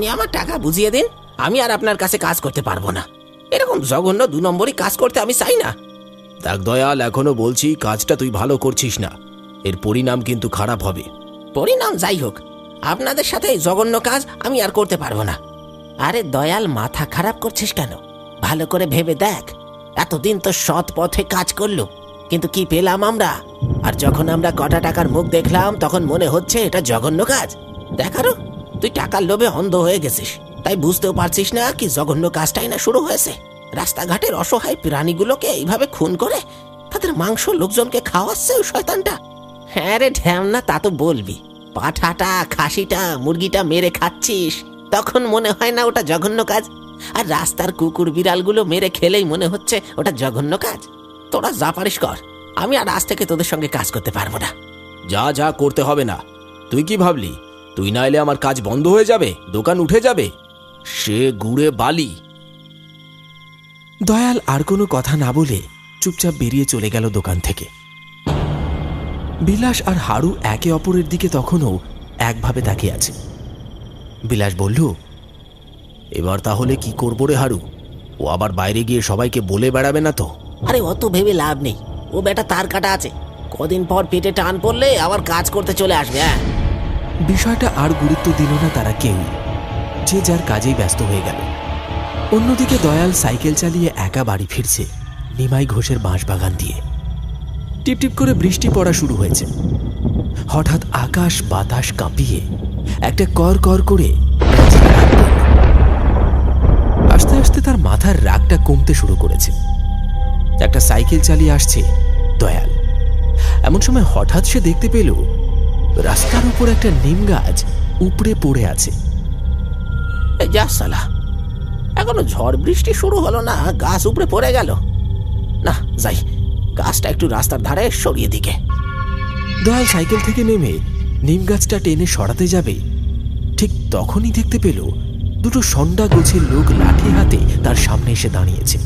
আপনি আমার টাকা বুঝিয়ে দিন আমি আর আপনার কাছে কাজ করতে পারব না। এরকম জঘন্য দু নম্বরই কাজ করতে আমি চাই না। দেখ দয়াল এখনও বলছি কাজটা তুই ভালো করছিস না। এর পরিণাম কিন্তু খারাপ হবে। পরিণাম যাই হোক আপনাদের সাথে এই জঘন্য কাজ আমি আর করতে পারব না। আরে দয়াল মাথা খারাপ করছিস কেন? ভালো করে ভেবে দেখ। এতদিন তো সৎ পথে কাজ করল কিন্তু কি পেলাম আমরা? আর যখন আমরা কটা টাকার মুখ দেখলাম তখন মনে হচ্ছে এটা জঘন্য কাজ। দেখারও তুই টাকার লোভে অন্ধ হয়ে গেছিস। তাই বুঝতেও পারছিস না কি জঘন্য কাজটাই না শুরু হয়েছে। রাস্তাঘাটের অসহায় প্রাণীগুলোকে এইভাবে খুন করে তাদের মাংস লোকজনকে খাওয়াচ্ছে ওই শয়তানটা? হ্যাঁ রে ঢ্যামনা, তা তো বলবি। পাঠাটা, খাসিটা, মুরগিটা মেরে খাচ্ছিস, তখন মনে হয় না ওটা জঘন্য কাজ। আর রাস্তার কুকুর বিড়ালগুলো মেরে খেলেই মনে হচ্ছে ওটা জঘন্য কাজ। তোরা যা কর, আমি আর আজ থেকে তোদের সঙ্গে কাজ করতে পারব না। যা যা করতে হবে না। তুই কি ভাবলি? তুই না এলে আমার কাজ বন্ধ হয়ে যাবে দোকান উঠে যাবে। সে গুড়ে বালি। দয়াল আর কোনো কথা না বলে চুপচাপ বেরিয়ে চলে গেল দোকান থেকে। বিলাস আর হাড়ু একে অপরের দিকে তখনও একভাবে তাকিয়ে আছে। বিলাস বলল এবার তাহলে কি করব রে হারু? ও আবার বাইরে গিয়ে সবাইকে বলে বেড়াবে না তো? আরে অত ভেবে লাভ নেই। ও বেটা তার কাটা আছে। কদিন পর পেটে টান পড়লে আবার কাজ করতে চলে আসবে হ্যাঁ? বিষয়টা আর গুরুত্ব দিল না তারা কেউ। যে যার কাজেই ব্যস্ত হয়ে গেল। অন্যদিকে দয়াল সাইকেল চালিয়ে একা বাড়ি ফিরছে নিমাই ঘোষের বাঁশবাগান দিয়ে। টিপটিপ করে বৃষ্টি পড়া শুরু হয়েছে। হঠাৎ আকাশ বাতাস কাঁপিয়ে একটা কর কর করে আস্তে আস্তে তার মাথার রাগটা কমতে শুরু করেছে। একটা সাইকেল চালিয়ে আসছে দয়াল। এমন সময় হঠাৎ সে দেখতে পেল রাস্তার উপর একটা নিম গাছ উপড়ে পড়ে আছে। যা সালা এখনও ঝড় বৃষ্টি শুরু হলো না গাছ উপরে পড়ে গেল। না যাই গাছটা একটু রাস্তার ধারে সরিয়ে দিকে। দয়াল সাইকেল থেকে নেমে নিম গাছটা টেনে সরাতে যাবে। ঠিক তখনই দেখতে পেল দুটো সন্ডা গোছের লোক লাঠি হাতে তার সামনে এসে দাঁড়িয়েছে।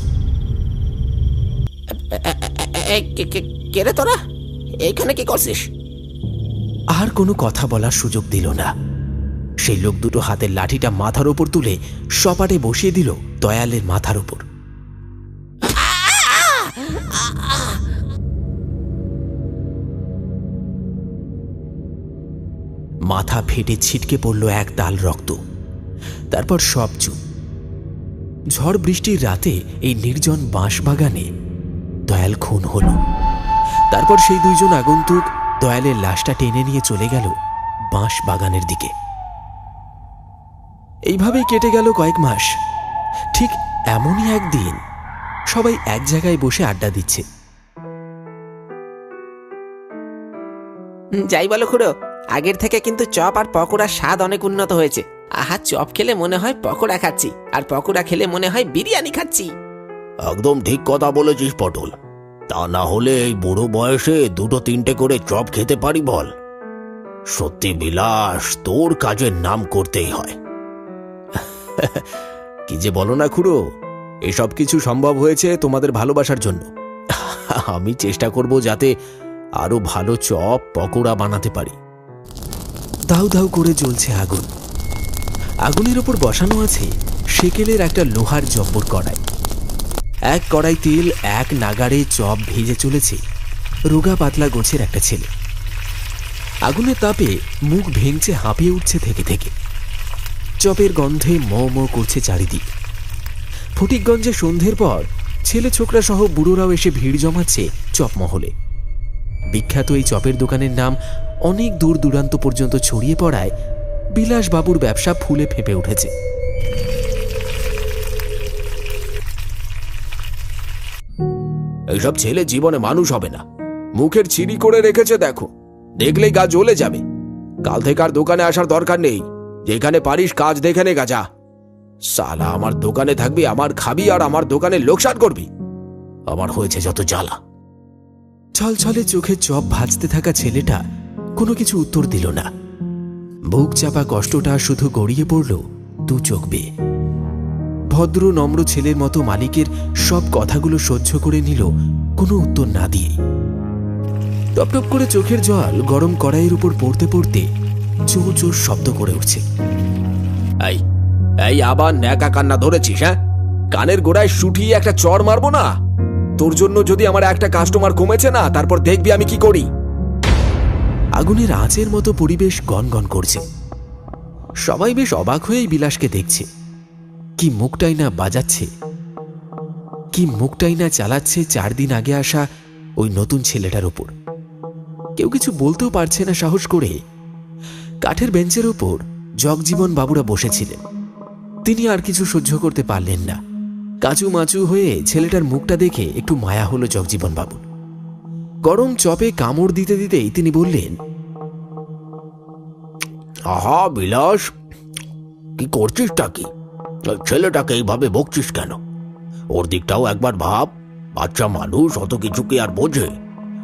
এই কে- কে- কে রে তোরা? এইখানে কি করছিস? আর কোনো কথা বলার সুযোগ দিল না। সেই লোক দুটো হাতের লাঠিটা মাথার ওপর তুলে সপাটে বসিয়ে দিল দয়ালের মাথার ওপর। মাথা ফেটে ছিটকে পড়ল এক তাল রক্ত। তারপর সব চুপ। ঝড় বৃষ্টির রাতে এই নির্জন বাঁশবাগানে দয়াল খুন হল। তারপর সেই দুইজন আগন্তুক দয়ালের লাশটা টেনে নিয়ে চলে গেল বাঁশ বাগানের দিকে। এইভাবেই কেটে গেল কয়েক মাস। ঠিক এমনই একদিন সবাই এক জায়গায় বসে আড্ডা দিচ্ছে। যাই বলো খুড়ো আগের থেকে কিন্তু চপ আর পকোড়ার স্বাদ অনেক উন্নত হয়েছে। আহা চপ খেলে মনে হয় পকোড়া খাচ্ছি আর পকোড়া খেলে মনে হয় বিরিয়ানি খাচ্ছি। একদম ঠিক কথা বলেছিস পটল। তা না হলে এই বুড়ো বয়সে দুটো তিনটে করে চপ খেতে পারি বল। সত্যি বিলাস, তোর কাজের নাম করতেই হয়। কি যে বলো না খুড়ো, এসব কিছু সম্ভব হয়েছে তোমাদের ভালোবাসার জন্য। আমি চেষ্টা করব যাতে আরও ভালো চপ, পকোড়া বানাতে পারি। দাউ দাউ করে জ্বলছে আগুন। আগুনের ওপর বসানো আছে সেকেলের একটা লোহার জব্বর কড়াই। এক কড়াই তেল, এক নাগাড়ে চপ ভেজে চলেছে। রোগা পাতলা গোছের একটা ছেলে। আগুনের তাপে মুখ ভেঙচে হাঁপিয়ে উঠছে থেকে থেকে। চপের গন্ধে ম ম করছে চারিদিক। ফটিকগঞ্জে সন্ধ্যের পর ছেলে ছোকরা সহ বুড়োরাও এসে ভিড় জমাচ্ছে চপমহলে বিখ্যাত এই চপের দোকানের নাম অনেক দূর দূরান্ত পর্যন্ত ছড়িয়ে পড়ায় বিলাসবাবুর ব্যবসা ফুলে ফেঁপে উঠেছে। এইসব ছেলে জীবনে মানুষ হবে না। মুখের চিরি করে রেখেছে, দেখো। দেখলেই গা জ্বলে যাবে। কাল থেকে আর দোকানে আসার দরকার নেই। যেখানে পারিস কাজ দেখে নে গা, যা। সালা আমার দোকানে থাকবি, আমার খাবি আর আমার দোকানে লোকসান করবি। আমার হয়েছে যত জ্বালা। ছলছলে চোখে চপ ভাজতে থাকা ছেলেটা কোনো কিছু উত্তর দিল না। বুক চাপা কষ্টটা শুধু গড়িয়ে পড়ল দু চোখ বেয়ে। ভদ্র নম্র ছেলের মতো মালিকের সব কথাগুলো সহ্য করে নিল কোনো উত্তর না দিয়ে। টপটপ করে চোখের জল গরম কড়াইয়ের উপর পড়তে পড়তে জোর জোর শব্দ করে উঠছে। এই এই আবার ন্যাকা কান্না ধরেছিস হ্যাঁ? কানের গোড়ায় শুটিয়ে একটা চর মারবো না? তোর জন্য যদি আমার একটা কাস্টমার কমেছে না তারপর দেখবি আমি কি করি। আগুনের আঁচের মতো পরিবেশ গনগন করছে। সবাই বেশ অবাক হয়েই বিলাসকে দেখছে। কি মুখটাই না বাজাচ্ছে? কি মুখটাই না চালাচ্ছে চার দিন আগে আসা ওই নতুন ছেলেটার ওপর? কেউ কিছু বলতেও পারছে না সাহস করে। কাঠের বেঞ্চের ওপর জগজীবন বাবুরা বসেছিলেন। তিনি আর কিছু সহ্য করতে পারলেন না। কাচু মাচু হয়ে ছেলেটার মুখটা দেখে একটু মায়া হলো জগজীবন বাবুর। গরম চপে কামড় দিতে দিতেই তিনি বললেন, আহা, বিলাস, কি করছিসটা কি? ছেলেটাকে এইভাবে বকছিস কেন? ওর দিকটাও একবার ভাব। বাচ্চা মানুষ, অত কিছু কি আর বোঝে?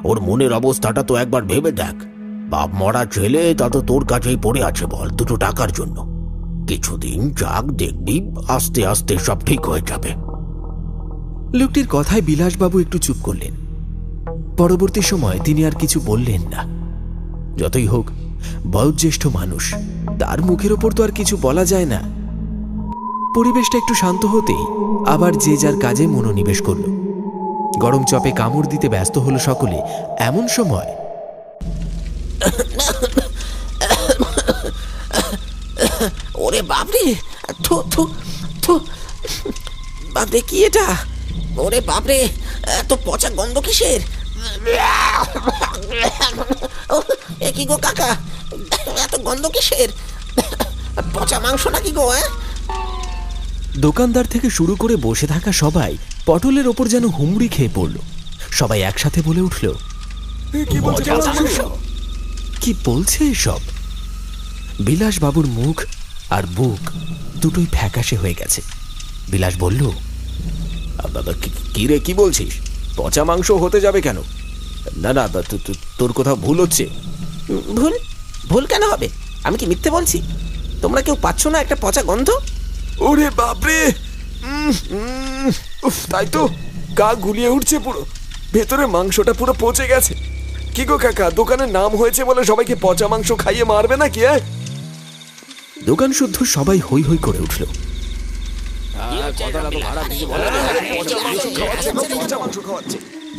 ওর মনের অবস্থাটা তো একবার ভেবে দেখ। বাপ মরা ছেলে, তা তো তোর কাছেই পড়ে আছে বল, দুটো টাকার জন্য। কিছুদিন যাক, দেখবি, আস্তে আস্তে সব ঠিক হয়ে যাবে। লোকটির কথায় বিলাসবাবু একটু চুপ করলেন। পরবর্তী সময় তিনি আর কিছু বললেন না। যতই হোক, বয়োজ্যেষ্ঠ মানুষ, তার মুখের ওপর তো আর কিছু বলা যায় না। পরিবেশটা একটু শান্ত হতেই আবার যে যার কাজে মনোনিবেশ করল। গরম চপে কামড় দিতে ব্যস্ত হলো সকলে, এমন সময় ওরে বাপরে, থু থু থু, বাপরে কি এটা? ওরে বাপরে, এত পচা গন্ধ কিসের? এ কি গো কাকা, এত গন্ধ কিসের? পচা মাংস নাকি গো হ্যাঁ? দোকানদার থেকে শুরু করে বসে থাকা সবাই পটলের ওপর যেন হুমড়ি খেয়ে পড়ল। সবাই একসাথে বলে উঠল কি বলছে এসব? বিলাসবাবুর মুখ আর বুক দুটোই ফ্যাকাশে হয়ে গেছে। বিলাস বলল কি রে কি বলছিস? পচা মাংস হতে যাবে কেন? না না তোর কোথাও ভুল হচ্ছে। ভুল? ভুল কেন হবে? আমি কি মিথ্যে বলছি? তোমরা কেউ পাচ্ছ না একটা পচা গন্ধ? ওরে বাপরে। উফ, তাই তো। গা গুলিয়ে উঠছে পুরো। ভেতরে মাংসটা পুরো পচে গেছে। কি গো কাকা দোকানের নাম হয়েছে বলে সবাইকে পচা মাংস খাইয়ে মারবে না কি দোকান শুদ্ধ সবাই হই হই করে উঠল।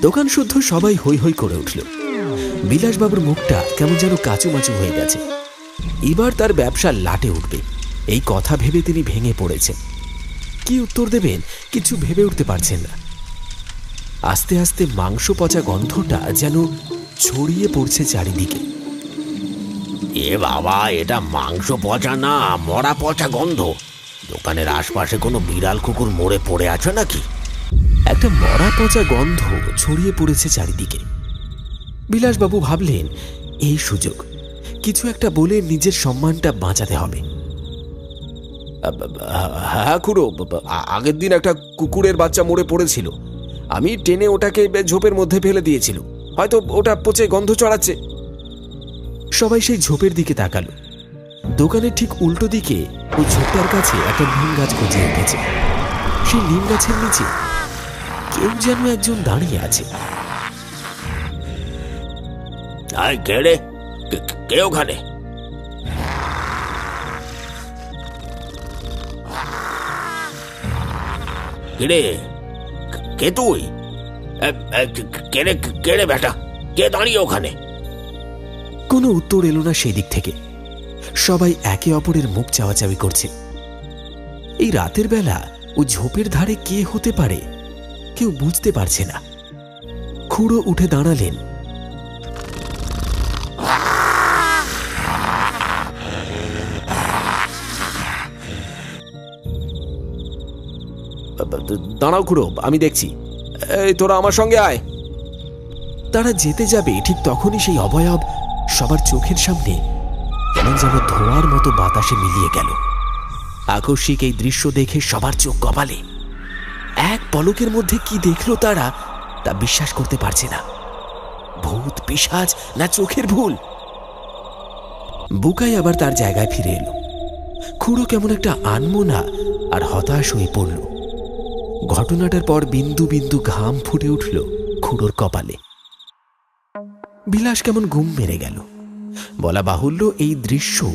দোকান শুদ্ধ সবাই হই হই করে উঠল। বিলাসবাবুর মুখটা কেমন যেন কাচুমাচু হয়ে গেছে। এবার তার ব্যবসা লাটে উঠবে। এই কথা ভেবে তিনি ভেঙে পড়েছেন। কি উত্তর দেবেন? কিছু ভেবে উঠতে পারছেন না। আস্তে আস্তে মাংস পচা গন্ধটা যেন ছড়িয়ে পড়ছে চারিদিকে। এ বাবা, এটা মাংস পচা না, মরা পচা গন্ধ। দোকানের আশপাশে কোনো বিড়াল কুকুর মরে পড়ে আছে নাকি? একটা মরা পচা গন্ধ ছড়িয়ে পড়েছে চারিদিকে। বিলাসবাবু ভাবলেন, এই সুযোগ। কিছু একটা বলে নিজের সম্মানটা বাঁচাতে হবে। হ্যাঁ খুড়ো আগের দিন একটা কুকুরের বাচ্চা মরে পড়েছিল। আমি টেনে ওটাকে ঝোপের মধ্যে ফেলে দিয়েছিল। হয়তো ওটা পচে গন্ধ চড়াচ্ছে। সবাই সেই ঝোপের দিকে তাকালো। দোকানের ঠিক উল্টো দিকে ওই ঝোপটার কাছে একটা নিম গাছ গজিয়ে উঠেছে। সেই নিম গাছের নিচে কেউ যেন একজন দাঁড়িয়ে আছে। কে ওখানে? কে কে তুই? কেড়ে এ, কে রে কে রে বেটা? কে দাঁড়িয়ে ওখানে? কোনো উত্তর এলো না সেই দিক থেকে। সবাই একে অপরের মুখ চাওয়াচাওয়ি করছে। এই রাতের বেলা ও ঝোপের ধারে কে হতে পারে কেউ বুঝতে পারছে না। খুঁড়ো উঠে দাঁড়ালেন। দাঁড়াও খুড়ো, আমি দেখছি। এই, তোরা আমার সঙ্গে আয়। তারা যেতে যাবে, ঠিক তখনই সেই অবয়ব সবার চোখের সামনে কেমন যেন ধোঁয়ার মতো বাতাসে মিলিয়ে গেল। আকস্মিক এই দৃশ্য দেখে সবার চোখ কপালে। এক পলকের মধ্যে কি দেখল তারা, তা বিশ্বাস করতে পারছে না। ভূত, পিসাজ না চোখের ভুল? বুকাই আবার তার জায়গায় ফিরে এলো। খুঁড়ো কেমন একটা আনমোনা আর হতাশ হয়ে পড়ল। ঘটনাটার পর বিন্দু বিন্দু ঘাম ফুটে উঠল খুঁড়োর কপালে। বিলাস কেমন ঘুম মেরে গেল। বলা বাহুল্য এই দৃশ্য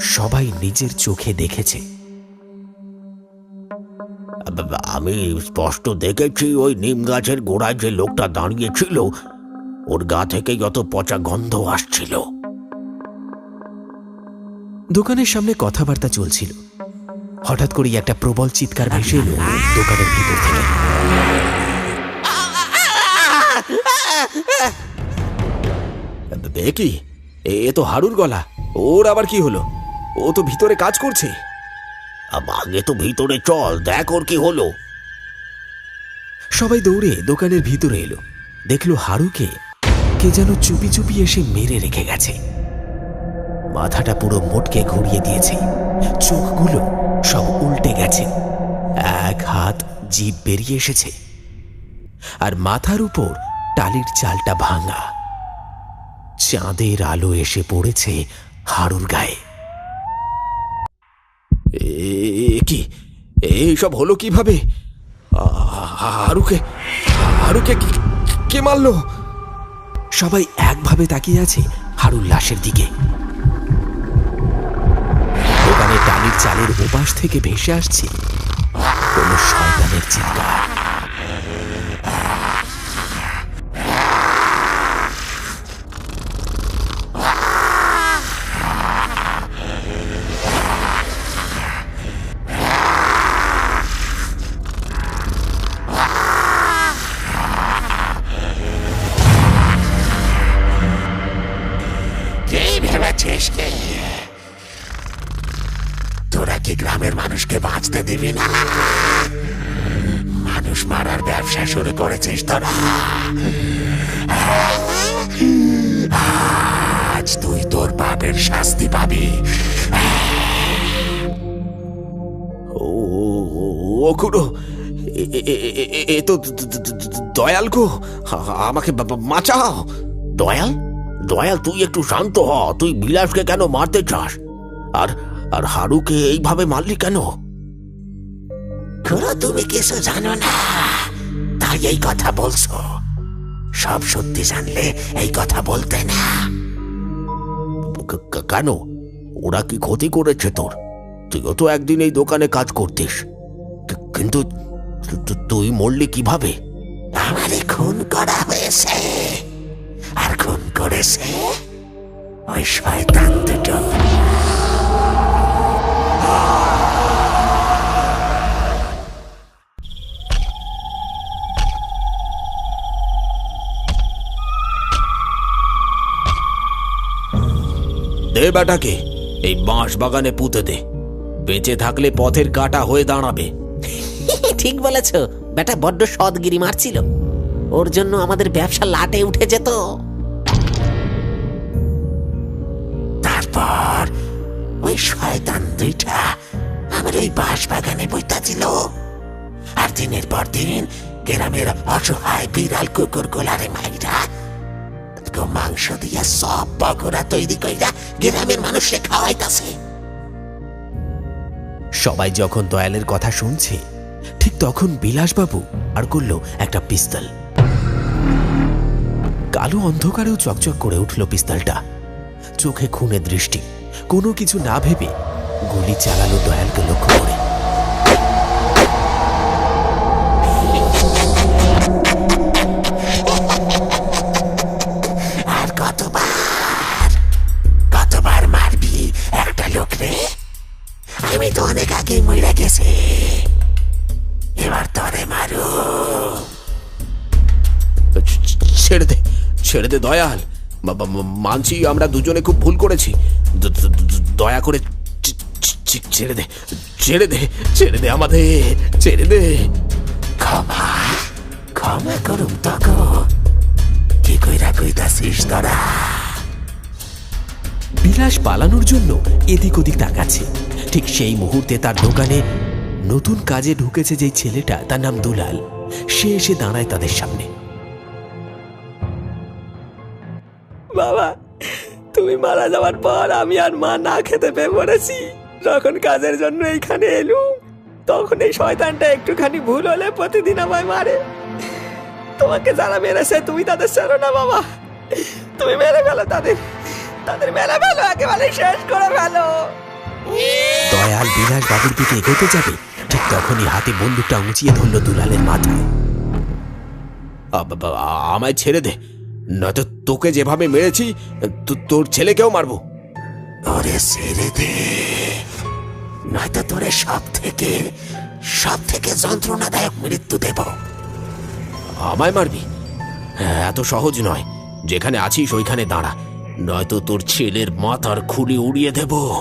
সবাই নিজের চোখে দেখেছে। আমি স্পষ্ট দেখেছি ওই নিম গাছের গোড়ায় যে লোকটা দাঁড়িয়েছিল ওর গা থেকে যত পচা গন্ধ আসছিল। দোকানের সামনে কথাবার্তা চলছিল। হঠাৎ করেই একটা প্রবল চিৎকার ভেসে এলো দোকানের ভিতর থেকে। কি এ তো হাড়ুর গলা। ওর আবার কি হলো? ও তো ভিতরে কাজ করছে। আগে তো ভিতরে চল দেখ ওর কি হলো। সবাই দৌড়ে দোকানের ভিতরে এলো। দেখল হারুকে কে যেন চুপি চুপি এসে মেরে রেখে গেছে। মাথাটা পুরো মোটকে ঘুরিয়ে দিয়েছে। চোখগুলো সব উল্টে গেছে। এক হাত জিভ বেরিয়ে এসেছে, আর মাথার উপর টালির চালটা ভাঙা। চাঁদের আলো এসে পড়েছে হাড়ুর গায়ে। কি? এইসব হলো কীভাবে? হারুকে হারুকে কে মারলো? সবাই একভাবে তাকিয়ে আছে হারুর লাশের দিকে। চালের ওপাশ থেকে ভেসে আসছে। কোনো শয়তানের চিৎকার। মানুষকে বাঁচতে দিবি না। মানুষ মারার ব্যবসা শুরু করেছিস তোরা আজ তুই তোর পাপের শাস্তি পাবি। ও ও খুড়ো এ- তো দয়াল গো। আমাকে বাঁচাও। দয়াল? দয়াল তুই একটু শান্ত হ। তুই বিলাসকে কেন মারতে চাস? আর আর হারুকে এইভাবে মারলি কেন? খুড়ো তুমি কিছু জানো না। তাই এই কথা বলছো। সব সত্যি জানলে এই কথা বলতে না। কেন? ওরা কি ক্ষতি করেছে তোর? তুইও তো একদিন এই দোকানে কাজ করতিস। কিন্তু তুই মরলি কীভাবে? আমারে খুন করা হয়েছে। আর খুন করেছে ওই শয়তান দুটো। বেটাকে, এই বাঁশ বাগানে পুঁতে দে। বেঁচে থাকলে পথের কাটা হয়ে দাঁড়াবে। ঠিক বলেছ। বেটা বড্ড সদগিরি মারছিল। ওর জন্য আমাদের ব্যবসা লাটে উঠে যেত ওই শয়তান দুইটা আমার ওই বাঁশ বাগানে বইতা আর দিনের পর দিন গ্রামের অসহায় বিড়াল কুকুর গোলারে মাইরা মাংস দিয়া, সব পকোড়া তৈরি কইরা গ্রামের খাওয়াইতাছে। সবাই যখন দয়ালের কথা শুনছে, ঠিক তখন বিলাসবাবু আর করল একটা পিস্তল। কালো অন্ধকারেও চকচক করে উঠল পিস্তলটা। চোখে খুনে দৃষ্টি। কোনো কিছু না ভেবে গুলি চালালো দয়ালকে লক্ষ্য করে। আর কতবার কতবার মারবি একটা লোক রে? আমি তো অনেক আগেই মরে গেছি। এবার তরে মারু। ছেড়ে দে ছেড়ে দে দয়াল। বাবা মানছি আমরা দুজনে খুব ভুল করেছি। দয়া করে ছেড়ে দে ছেড়ে দে ছেড়ে দে আমাদের, ছেড়ে দে। ক্ষমা ক্ষমা করুম তখন কি কইরা কইতাছিস তোরা বিলাস পালানোর জন্য এদিক ওদিক তাকাচ্ছে। ঠিক সেই মুহূর্তে তার দোকানে নতুন কাজে ঢুকেছে যেই ছেলেটা, তার নাম দুলাল। সে এসে দাঁড়ায় তাদের সামনে। বাবা তুমি মারা যাওয়ার পর আমি আর মা না খেতে পেয়ে পড়েছি যখন কাজের জন্য এইখানে এলুম তখন এই শয়তানটা একটুখানি ভুল হলে প্রতিদিন আমায় মারে। তোমাকে যারা মেরেছে তুমি তাদের ছাড়ো না বাবা। তুমি মেরে ফেলো তাদের। তাদের মেরে ফেলো একেবারে শেষ করে ফেলো। দয়াল বিলাস বাবুর দিকে এগোতে যাবে ঠিক তখনই হাতে বন্দুকটা উঁচিয়ে ধরল দুলালের মাথায়। আমায় ছেড়ে দে। নয়তো তোকে যেভাবে মেরেছি তোর ছেলেকেও মারবো। ওরে ছেড়ে দে। নয়তো তোরে সব থেকে সব থেকে যন্ত্রণাদায়ক মৃত্যু দেব। আমায় মারবি? হ্যাঁ, এত সহজ নয়। যেখানে আছিস ওইখানে দাঁড়া। নয়তো তোর ছেলের মাথার খুলি উড়িয়ে দেব।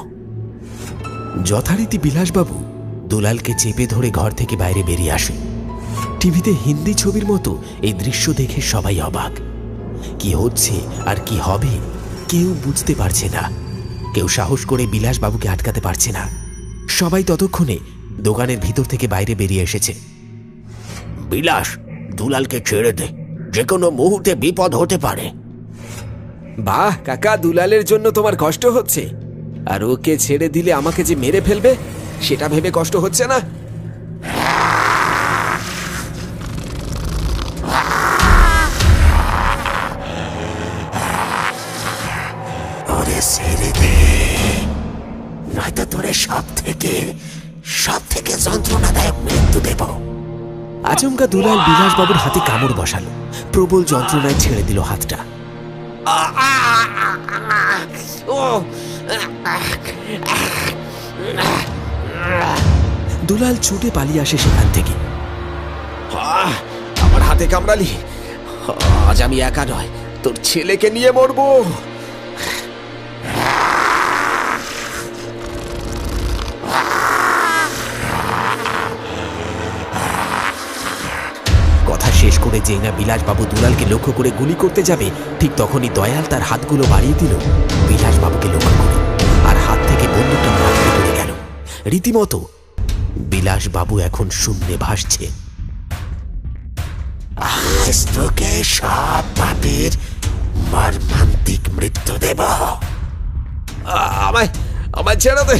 যথারীতি বিলাসবাবু দুলালকে চেপে ধরে ঘর থেকে বাইরে বেরিয়ে আসে টিভিতে হিন্দি ছবির মতো এই দৃশ্য দেখে সবাই অবাক। কি হচ্ছে আর কি হবে, কেউ বুঝতে পারছে না। কেউ সাহস করে বিলাসবাবুকে আটকাতে পারছে না। সবাই ততক্ষণে দোকানের ভিতর থেকে বাইরে বেরিয়ে এসেছে। বিলাস, দুলালকে ছেড়ে দে। যে কোনো মুহূর্তে বিপদ হতে পারে। বাহ, কাকা, দুলালের জন্য তোমার কষ্ট হচ্ছে। আর ওকে ছেড়ে দিলে আমাকে যে মেরে ফেলবে, সেটা ভেবে কষ্ট হচ্ছে না? আচমকা দুলাল বিলাসবাবুর হাতে কামড় বসালো। প্রবল যন্ত্রণায় ছেড়ে দিল হাতটা। দুলাল ছুটে পালিয়ে আসে সেখান থেকে। আমার হাতে কামড়ালি। আজ আমি একা নয়, তোর ছেলেকে নিয়ে মরবো। যেই না বিলাসবাবু দুলালকে লক্ষ্য করে গুলি করতে যাবে ঠিক তখনই দয়াল তার হাতগুলো বাড়িয়ে দিল। বিলাসবাবুকে লক্ষ্য করে আর হাত থেকে বন্দুকটা মাটিতে পড়ে গেল। রীতিমতো বিলাসবাবু এখন শূন্যে ভাসছে। আজ তোকে সব পাপের মর্মান্তিক মৃত্যু দেব। আমায় আমায় ছেড়ে দে।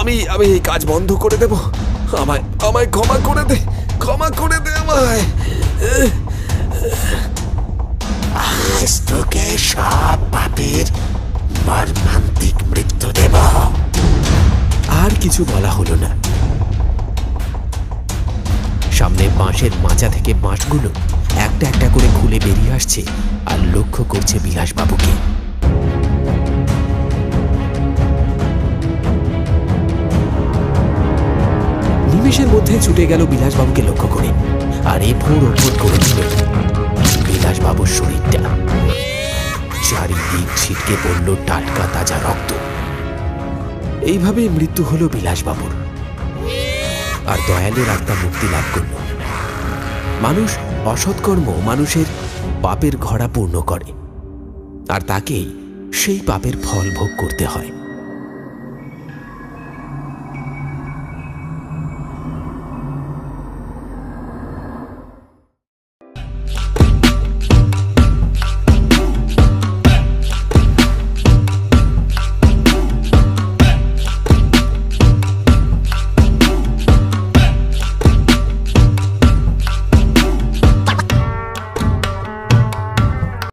আমি আমি এই কাজ বন্ধ করে দেব। আমায় আমায় ক্ষমা করে দে ক্ষমা করে দে আমায়। আজ তোকে সব পাপের মর্মান্তিক মৃত্যু দেব আর কিছু বলা হলো না। সামনে বাঁশের মাচা থেকে বাঁশগুলো একটা একটা করে খুলে বেরিয়ে আসছে আর লক্ষ্য করছে বিলাসবাবুকে। নিমেষের মধ্যে ছুটে গেল বিলাসবাবুকে লক্ষ্য করে। আর এ ভোর ওপর করে দিল বিলাসবাবুর শরীরটা। চারিদিক ছিটকে পড়ল টাটকা তাজা রক্ত। এইভাবেই মৃত্যু হলো বিলাসবাবুর। আর দয়ালের আত্মা মুক্তি লাভ করল। মানুষ অসৎকর্ম মানুষের পাপের ঘড়া পূর্ণ করে। আর তাকেই সেই পাপের ফল ভোগ করতে হয়।